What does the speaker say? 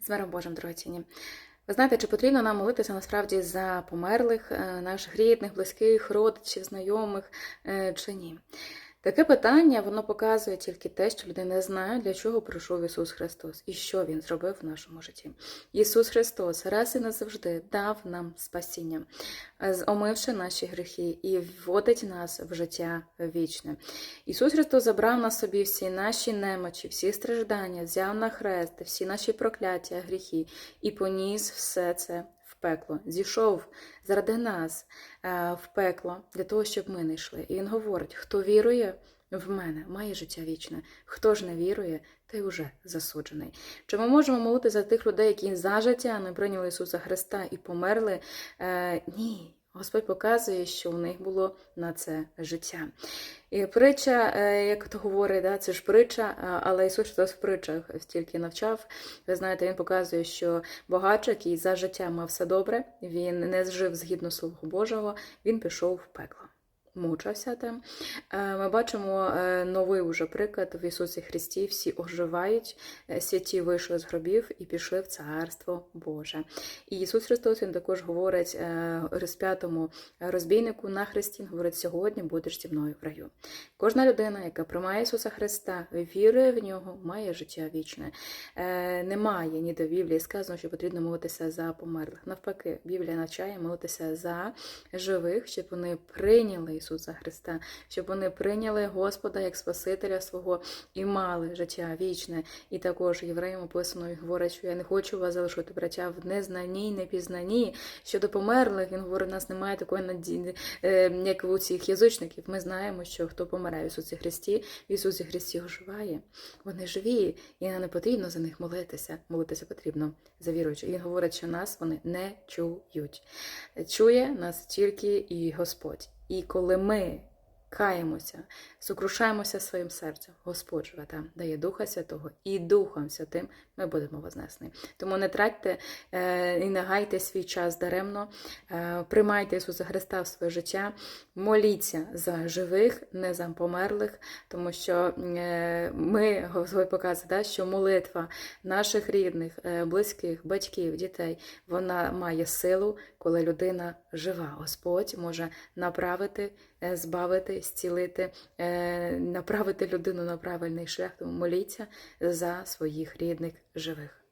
з миром Божим дорогоцінні. Ви знаєте, чи потрібно нам молитися насправді за померлих, е, наших рідних, близьких, родичів, знайомих е, чи ні? Таке питання воно показує тільки те, що люди не знають, для чого прийшов Ісус Христос і що Він зробив в нашому житті. Ісус Христос раз і назавжди дав нам спасіння, е, омивши наші гріхи і вводить нас в життя вічне. Ісус Христос забрав на собі всі наші немочі, всі страждання, взяв на хрест, всі наші прокляття, гріхи і поніс все це пекло. Зійшов заради нас е, в пекло для того, щоб ми не йшли. І Він говорить: хто вірує в мене, має життя вічне. Хто ж не вірує, той уже засуджений. Чи ми можемо молити за тих людей, які за життя не прийняли Ісуса Христа і померли? Е, ні. Господь показує, що у них було на це життя. І притча, е, як то говорить, да, це ж притча, але Ісус Христос в притчах стільки навчав. Ви знаєте, Він показує, що багач, який за життя мав все добре, він не жив згідно Слова Божого, він пішов в пекло. Мучався там. Е, Ми бачимо е, новий уже приклад в Ісусі Христі. Всі оживають, е, святі вийшли з гробів і пішли в Царство Боже. І Ісус Христос Він також говорить розп'ятому розбійнику на хресті, Він говорить, сьогодні будеш зі мною в раю. Кожна людина, яка приймає Ісуса Христа, вірує в нього, має життя вічне. Немає ні до Біблії сказано, що потрібно молитися за померлих. Навпаки, Біблія навчає молитися за живих, щоб вони прийняли Ісуса Христа, щоб вони прийняли Господа як Спасителя свого і мали життя вічне. І також євреям описано, він говорить, що я не хочу вас залишити, браття, в незнанні непізнанні. Щодо померлих, він говорить, у нас немає такої надії, е, як у цих язичників. Ми знаємо, що хто помирає в Ісусі Христі, в Ісусі Христі оживає. Вони живі, і не потрібно за них молитися. Молитися потрібно за віруючих. І він говорить, що нас вони не чують. Чує нас тільки і Господь. І коли ми каємося, сокрушаємося своїм серцем, Господь живе там, дає Духа Святого, і Духом Святим ми будемо вознесені. Тому не тратьте е, і не гайте свій час даремно, е, приймайте Ісуса Христа в своє життя, моліться за живих, не за померлих, тому що е, ми, Господь показує, да, що молитва наших рідних, близьких, батьків, дітей, вона має силу, коли людина жива. Господь може направити, е, збавити, зцілити, е, направити людину на правильний шлях, тому моліться за своїх рідних живих.